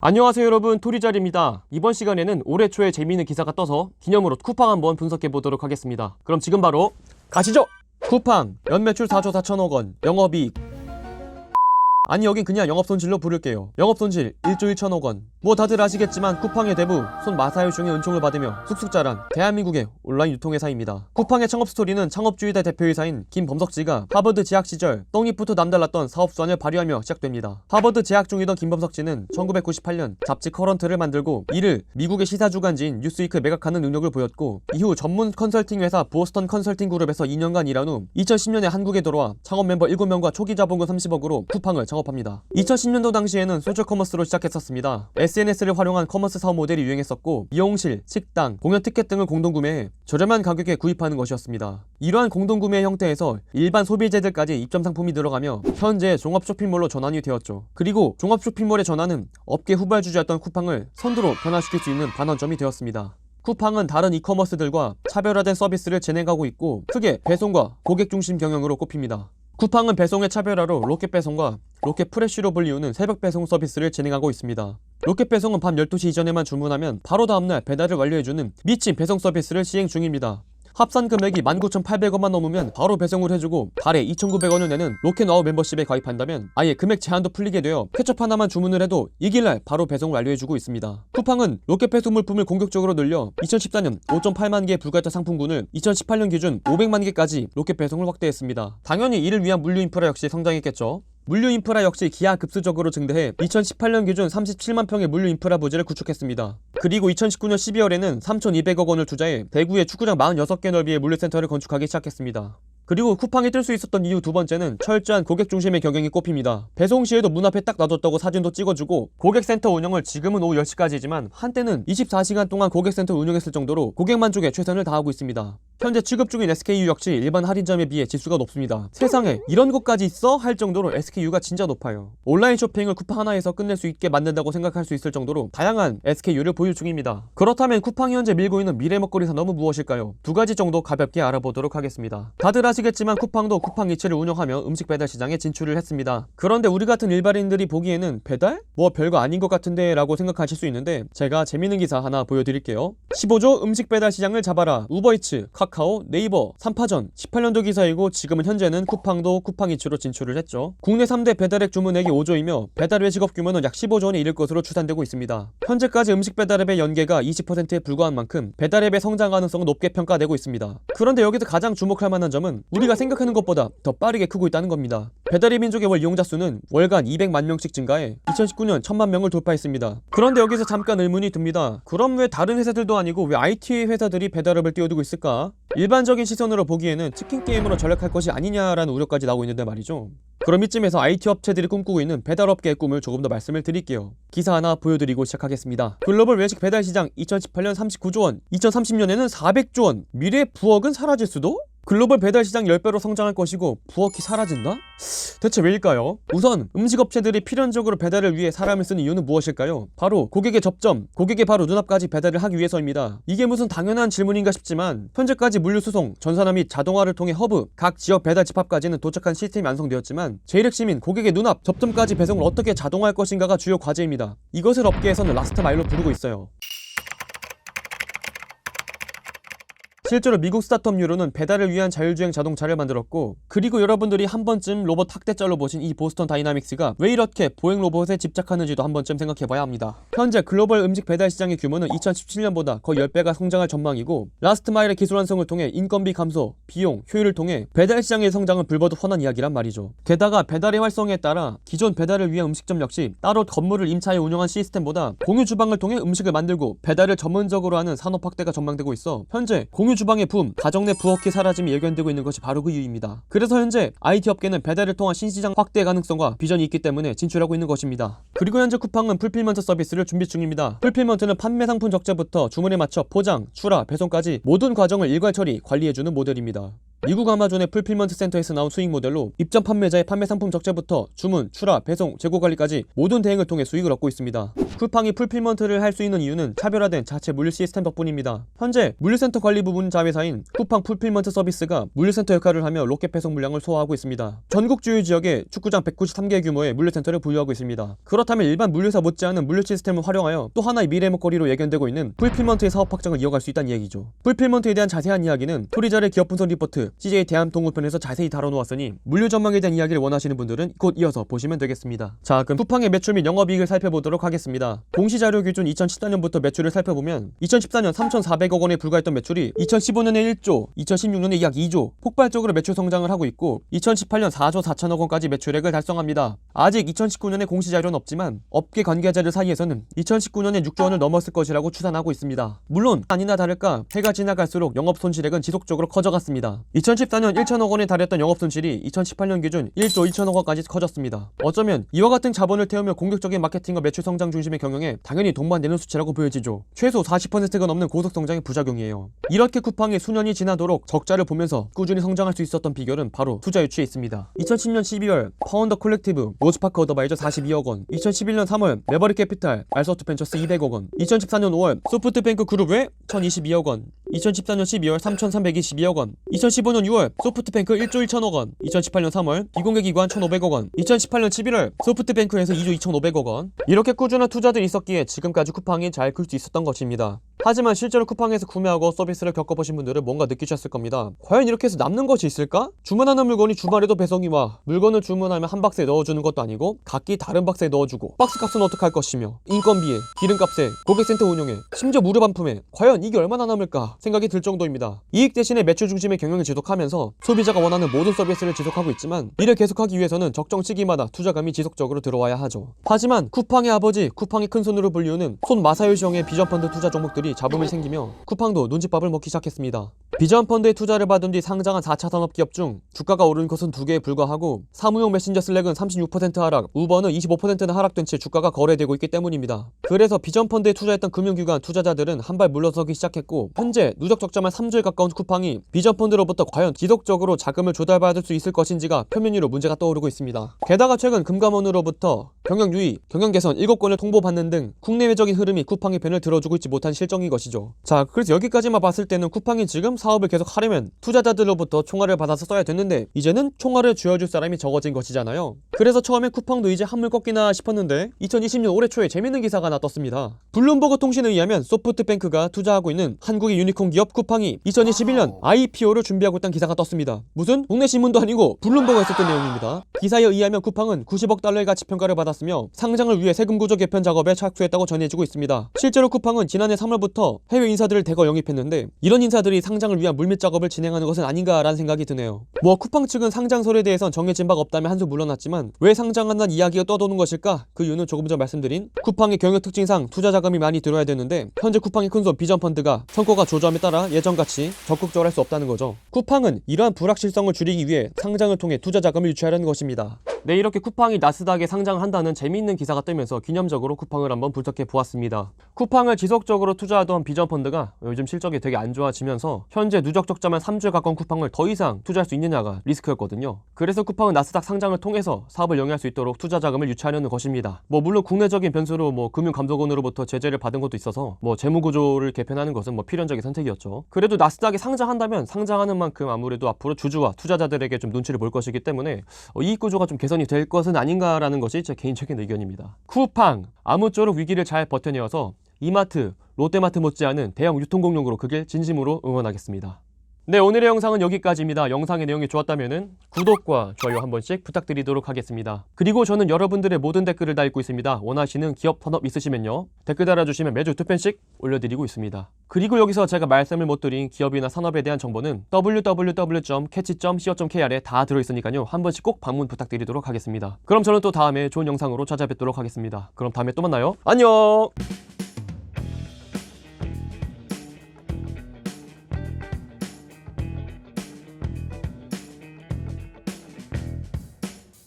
안녕하세요 여러분. 토리잘입니다. 이번 시간에는 올해 초에 재미있는 기사가 떠서 기념으로 쿠팡 한번 분석해 보도록 하겠습니다. 그럼 지금 바로 가시죠. 쿠팡 연매출 4조 4천억 원 영업이익 아니 여긴 그냥 영업손실로 부를게요. 영업손실 1조 1천억 원 뭐 다들 아시겠지만 쿠팡의 대부 손 마사요 중의 은총을 받으며 쑥쑥 자란 대한민국의 온라인 유통회사입니다. 쿠팡의 창업 스토리는 창업주의대 대표이사인 김범석 씨가 하버드 재학 시절 떡잎부터 남달랐던 사업수완을 발휘하며 시작됩니다. 하버드 재학 중이던 김범석 씨는 1998년 잡지 커런트를 만들고 이를 미국의 시사주간지인 뉴스위크 매각하는 능력을 보였고 이후 전문 컨설팅 회사 보스턴 컨설팅 그룹에서 2년간 일한 후 2010년에 한국에 돌아와 창업 멤버 7명과 초기 자본금 30억으로 쿠팡을 창업 합니다. 2010년도 당시에는 소셜 커머스로 시작했었습니다. SNS를 활용한 커머스 사업 모델이 유행했었고 미용실, 식당, 공연 티켓 등을 공동 구매해 저렴한 가격에 구입하는 것이었습니다. 이러한 공동 구매 형태에서 일반 소비재들까지 입점 상품이 들어가며 현재 종합 쇼핑몰로 전환이 되었죠. 그리고 종합 쇼핑몰의 전환은 업계 후발주자였던 쿠팡을 선두로 변화시킬 수 있는 반환점이 되었습니다. 쿠팡은 다른 이커머스들과 차별화된 서비스를 진행하고 있고 크게 배송과 고객 중심 경영으로 꼽힙니다. 쿠팡은 배송의 차별화로 로켓 배송과 로켓 프레쉬로 불리우는 새벽 배송 서비스를 진행하고 있습니다. 로켓 배송은 밤 12시 이전에만 주문하면 바로 다음날 배달을 완료해주는 미친 배송 서비스를 시행 중입니다. 합산 금액이 19,800원만 넘으면 바로 배송을 해주고 달에 2,900원을 내는 로켓와우 멤버십에 가입한다면 아예 금액 제한도 풀리게 되어 케첩 하나만 주문을 해도 이길날 바로 배송을 완료해주고 있습니다. 쿠팡은 로켓 배송 물품을 공격적으로 늘려 2014년 5.8만 개에 불과했던 상품군을 2018년 기준 500만 개까지 로켓 배송을 확대했습니다. 당연히 이를 위한 물류 인프라 역시 성장했겠죠. 물류 인프라 역시 기하 급수적으로 증대해 2018년 기준 37만 평의 물류 인프라 부지를 구축했습니다. 그리고 2019년 12월에는 3,200억 원을 투자해 대구에 축구장 46개 넓이의 물류센터를 건축하기 시작했습니다. 그리고 쿠팡이 뜰 수 있었던 이유 두 번째는 철저한 고객 중심의 경영이 꼽힙니다. 배송 시에도 문 앞에 딱 놔뒀다고 사진도 찍어주고 고객센터 운영을 지금은 오후 10시까지지만 한때는 24시간 동안 고객센터 운영했을 정도로 고객 만족에 최선을 다하고 있습니다. 현재 취급 중인 SKU 역시 일반 할인점에 비해 지수가 높습니다. 세상에 이런 것까지 있어? 할 정도로 SKU가 진짜 높아요. 온라인 쇼핑을 쿠팡 하나에서 끝낼 수 있게 만든다고 생각할 수 있을 정도로 다양한 SKU를 보유 중입니다. 그렇다면 쿠팡이 현재 밀고 있는 미래 먹거리 산업은 무엇일까요? 두 가지 정도 가볍게 알아보도록 하겠습니다. 다들 아시겠지만 쿠팡도 쿠팡 이츠를 운영하며 음식 배달 시장에 진출을 했습니다. 그런데 우리 같은 일반인들이 보기에는 배달? 뭐 별거 아닌 것 같은데 라고 생각하실 수 있는데 제가 재밌는 기사 하나 보여드릴게요. 15조 음식 배달 시장을 잡아라. 우버이츠, 카 카오, 네이버, 삼파전 18년도 기사이고 지금은 현재는 쿠팡도 쿠팡이츠로 진출을 했죠. 국내 3대 배달앱 주문액이 5조이며 배달 외 직업 규모는 약 15조 원에 이를 것으로 추산되고 있습니다. 현재까지 음식 배달앱의 연계가 20%에 불과한 만큼 배달앱의 성장 가능성은 높게 평가되고 있습니다. 그런데 여기서 가장 주목할 만한 점은 우리가 생각하는 것보다 더 빠르게 크고 있다는 겁니다. 배달앱 민족의 월 이용자 수는 월간 200만 명씩 증가해 2019년 1000만 명을 돌파했습니다. 그런데 여기서 잠깐 의문이 듭니다. 그럼 왜 다른 회사들도 아니고 왜 IT 회사들이 배달앱을 띄워두고 있을까? 일반적인 시선으로 보기에는 치킨 게임으로 전략할 것이 아니냐라는 우려까지 나오고 있는데 말이죠. 그럼 이쯤에서 IT 업체들이 꿈꾸고 있는 배달업계의 꿈을 조금 더 말씀을 드릴게요. 기사 하나 보여드리고 시작하겠습니다. 글로벌 외식 배달 시장 2018년 39조 원, 2030년에는 400조 원, 미래 부엌은 사라질 수도? 글로벌 배달 시장 10배로 성장할 것이고 부엌이 사라진다? 대체 왜일까요? 우선 음식 업체들이 필연적으로 배달을 위해 사람을 쓰는 이유는 무엇일까요? 바로 고객의 접점, 고객의 바로 눈앞까지 배달을 하기 위해서입니다. 이게 무슨 당연한 질문인가 싶지만 현재까지 물류 수송, 전산화 및 자동화를 통해 허브, 각 지역 배달 집합까지는 도착한 시스템이 완성되었지만 제일 핵심인 고객의 눈앞, 접점까지 배송을 어떻게 자동화할 것인가가 주요 과제입니다. 이것을 업계에서는 라스트 마일로 부르고 있어요. 실제로 미국 스타트업 유로는 배달을 위한 자율주행 자동차를 만들었고 그리고 여러분들이 한 번쯤 로봇 학대짤로 보신 이 보스턴 다이나믹스가 왜 이렇게 보행 로봇에 집착하는지도 한 번쯤 생각해봐야 합니다. 현재 글로벌 음식 배달 시장의 규모는 2017년보다 거의 10배가 성장할 전망이고 라스트 마일의 기술 완성을 통해 인건비 감소, 비용, 효율을 통해 배달 시장의 성장은 불보듯 뻔한 이야기란 말이죠. 게다가 배달의 활성에 따라 기존 배달을 위한 음식점 역시 따로 건물을 임차해 운영한 시스템보다 공유 주방을 통해 음식을 만들고 배달을 전문적으로 하는 산업 확대가 전망되고 있어 현재 공유 주방의 붐, 가정 내 부엌이 사라짐이 예견되고 있는 것이 바로 그 이유입니다. 그래서 현재 IT 업계는 배달을 통한 신시장 확대 가능성과 비전이 있기 때문에 진출하고 있는 것입니다. 그리고 현재 쿠팡은 풀필먼트 서비스를 준비 중입니다. 풀필먼트는 판매 상품 적재부터 주문에 맞춰 포장, 출하, 배송까지 모든 과정을 일괄 처리, 관리해주는 모델입니다. 미국 아마존의 풀필먼트 센터에서 나온 수익 모델로 입점 판매자의 판매 상품 적재부터 주문, 출하, 배송, 재고 관리까지 모든 대행을 통해 수익을 얻고 있습니다. 쿠팡이 풀필먼트를 할 수 있는 이유는 차별화된 자체 물류 시스템 덕분입니다. 현재 물류센터 관리 부분 자회사인 쿠팡 풀필먼트 서비스가 물류센터 역할을 하며 로켓 배송 물량을 소화하고 있습니다. 전국 주요 지역에 축구장 193개 규모의 물류센터를 보유하고 있습니다. 그렇다면 일반 물류사 못지않은 물류 시스템을 활용하여 또 하나의 미래 먹거리로 예견되고 있는 풀필먼트의 사업 확장을 이어갈 수 있다는 얘기죠. 풀필먼트에 대한 자세한 이야기는 토리자의 기업 분석 리포트 CJ 대한 동호편에서 자세히 다뤄놓았으니 물류 전망에 대한 이야기를 원하시는 분들은 곧 이어서 보시면 되겠습니다. 자, 그럼 쿠팡의 매출 및 영업이익을 살펴보도록 하겠습니다. 공시자료 기준 2014년부터 매출을 살펴보면 2014년 3,400억 원에 불과했던 매출이 2015년에 1조, 2016년에 약 2조 폭발적으로 매출 성장을 하고 있고 2018년 4조 4천억 원까지 매출액을 달성합니다. 아직 2019년에 공시자료는 없지만 업계 관계자들 사이에서는 2019년에 6조 원을 넘었을 것이라고 추산하고 있습니다. 물론 아니나 다를까 해가 지나갈수록 영업 손실액은 지속적으로 커져갔습니다. 2014년 1천억 원에 달했던 영업 손실이 2018년 기준 1조 1천억 원까지 커졌습니다. 어쩌면 이와 같은 자본을 태우며 공격적인 마케팅과 매출 성장 중심의 경영에 당연히 동반되는 수치라고 보여지죠. 최소 40%가 넘는 고속 성장의 부작용이에요. 이렇게 쿠팡이 수년이 지나도록 적자를 보면서 꾸준히 성장할 수 있었던 비결은 바로 투자 유치에 있습니다. 2010년 12월 파운더 콜렉티브 모스파크 어더바이저 42억 원, 2011년 3월 메버리 캐피탈 알서트 벤처스 200억 원, 2014년 5월 소프트뱅크 그룹 외 1022억 원, 2014년 12월 3322억 원, 2015년 6월 소프트뱅크 1조 1천억 원, 2018년 3월 비공개 기관 1,500억 원, 2018년 11월 소프트뱅크에서 2조 2,500억 원. 이렇게 꾸준한 투자들이 있었기에 지금까지 쿠팡이 잘 클 수 있었던 것입니다. 하지만 실제로 쿠팡에서 구매하고 서비스를 겪어보신 분들은 뭔가 느끼셨을 겁니다. 과연 이렇게 해서 남는 것이 있을까? 주문하는 물건이 주말에도 배송이 와. 물건을 주문하면 한 박스에 넣어주는 것도 아니고 각기 다른 박스에 넣어주고 박스 값은 어떻게 할 것이며 인건비에 기름값에 고객센터 운영에 심지어 무료 반품에 과연 이게 얼마나 남을까 생각이 들 정도입니다. 이익 대신에 매출 중심의 경영을 지속하면서 소비자가 원하는 모든 서비스를 지속하고 있지만 이를 계속하기 위해서는 적정 시기마다 투자감이 지속적으로 들어와야 하죠. 하지만 쿠팡의 아버지 쿠팡의 큰 손으로 불리우는 손 마사요시 형의 비전펀드 투자 종목들이 자금이 생기며 쿠팡도 눈칫밥을 먹기 시작했습니다. 비전 펀드에 투자를 받은 뒤 상장한 4차 산업기업 중 주가가 오른 것은 두 개에 불과하고 사무용 메신저 슬랙은 36% 하락, 우버는 25%나 하락된 채 주가가 거래되고 있기 때문입니다. 그래서 비전 펀드에 투자했던 금융기관 투자자들은 한 발 물러서기 시작했고 현재 누적 적자만 3조에 가까운 쿠팡이 비전 펀드로부터 과연 지속적으로 자금을 조달받을 수 있을 것인지가 표면 위로 문제가 떠오르고 있습니다. 게다가 최근 금감원으로부터 경영 유의, 경영 개선 7건을 통보받는 등 국내외적인 흐름이 쿠팡의 편을 들어주고 있지 못한 실정인 것이죠. 자, 그래서 여기까지만 봤을 때는 쿠팡이 지금 사업을 계속 하려면 투자자들로부터 총알을 받아서 써야 됐는데 이제는 총알을 쥐어줄 사람이 적어진 것이잖아요. 그래서 처음에 쿠팡도 이제 한물 꺾이나 싶었는데 2020년 올해 초에 재밌는 기사가 하나 떴습니다. 블룸버그 통신에 의하면 소프트뱅크가 투자하고 있는 한국의 유니콘 기업 쿠팡이 2021년 IPO를 준비하고 있다는 기사가 떴습니다. 무슨 국내 신문도 아니고 블룸버그가 있었던 내용입니다. 기사에 의하면 쿠팡은 90억 달러의 가치 평가를 받았 으며 상장을 위해 세금 구조 개편 작업에 착수했다고 전해지고 있습니다. 실제로 쿠팡은 지난해 3월부터 해외 인사들을 대거 영입했는데 이런 인사들이 상장을 위한 물밑 작업을 진행하는 것은 아닌가라는 생각이 드네요. 뭐 쿠팡 측은 상장설에 대해선 정해진 바가 없다며 한수 물러났지만 왜 상장한다는 이야기가 떠도는 것일까? 그 이유는 조금 전 말씀드린 쿠팡의 경영 특징상 투자 자금이 많이 들어야 되는데 현재 쿠팡의 큰손 비전 펀드가 성과가 조조함에 따라 예전같이 적극적으로 할 수 없다는 거죠. 쿠팡은 이러한 불확실성을 줄이기 위해 상장을 통해 투자 자금을 유치하려는 것입니다. 네, 이렇게 쿠팡이 나스닥에 상장을 한다는 재미있는 기사가 뜨면서 기념적으로 쿠팡을 한번 분석해 보았습니다. 쿠팡을 지속적으로 투자하던 비전 펀드가 요즘 실적이 되게 안 좋아지면서 현재 누적 적자만 3주에 가까운 쿠팡을 더 이상 투자할 수 있느냐가 리스크였거든요. 그래서 쿠팡은 나스닥 상장을 통해서 사업을 영위할 수 있도록 투자 자금을 유치하려는 것입니다. 뭐 물론 국내적인 변수로 뭐 금융감독원으로부터 제재를 받은 것도 있어서 뭐 재무 구조를 개편하는 것은 뭐 필연적인 선택이었죠. 그래도 나스닥에 상장한다면 상장하는 만큼 아무래도 앞으로 주주와 투자자들에게 좀 눈치를 볼 것이기 때문에 어, 이익 구조가 좀 개선이 될 것은 아닌가라는 것이 제 개인 적인 의견입니다. 쿠팡 아무쪼록 위기를 잘 버텨내어서 이마트, 롯데마트 못지않은 대형 유통공룡으로 그길 진심으로 응원하겠습니다. 네, 오늘의 영상은 여기까지입니다. 영상의 내용이 좋았다면 구독과 좋아요 한 번씩 부탁드리도록 하겠습니다. 그리고 저는 여러분들의 모든 댓글을 다 읽고 있습니다. 원하시는 기업 산업 있으시면요. 댓글 달아주시면 매주 두 편씩 올려드리고 있습니다. 그리고 여기서 제가 말씀을 못 드린 기업이나 산업에 대한 정보는 www.catch.co.kr에 다 들어있으니까요. 한 번씩 꼭 방문 부탁드리도록 하겠습니다. 그럼 저는 또 다음에 좋은 영상으로 찾아뵙도록 하겠습니다. 그럼 다음에 또 만나요. 안녕!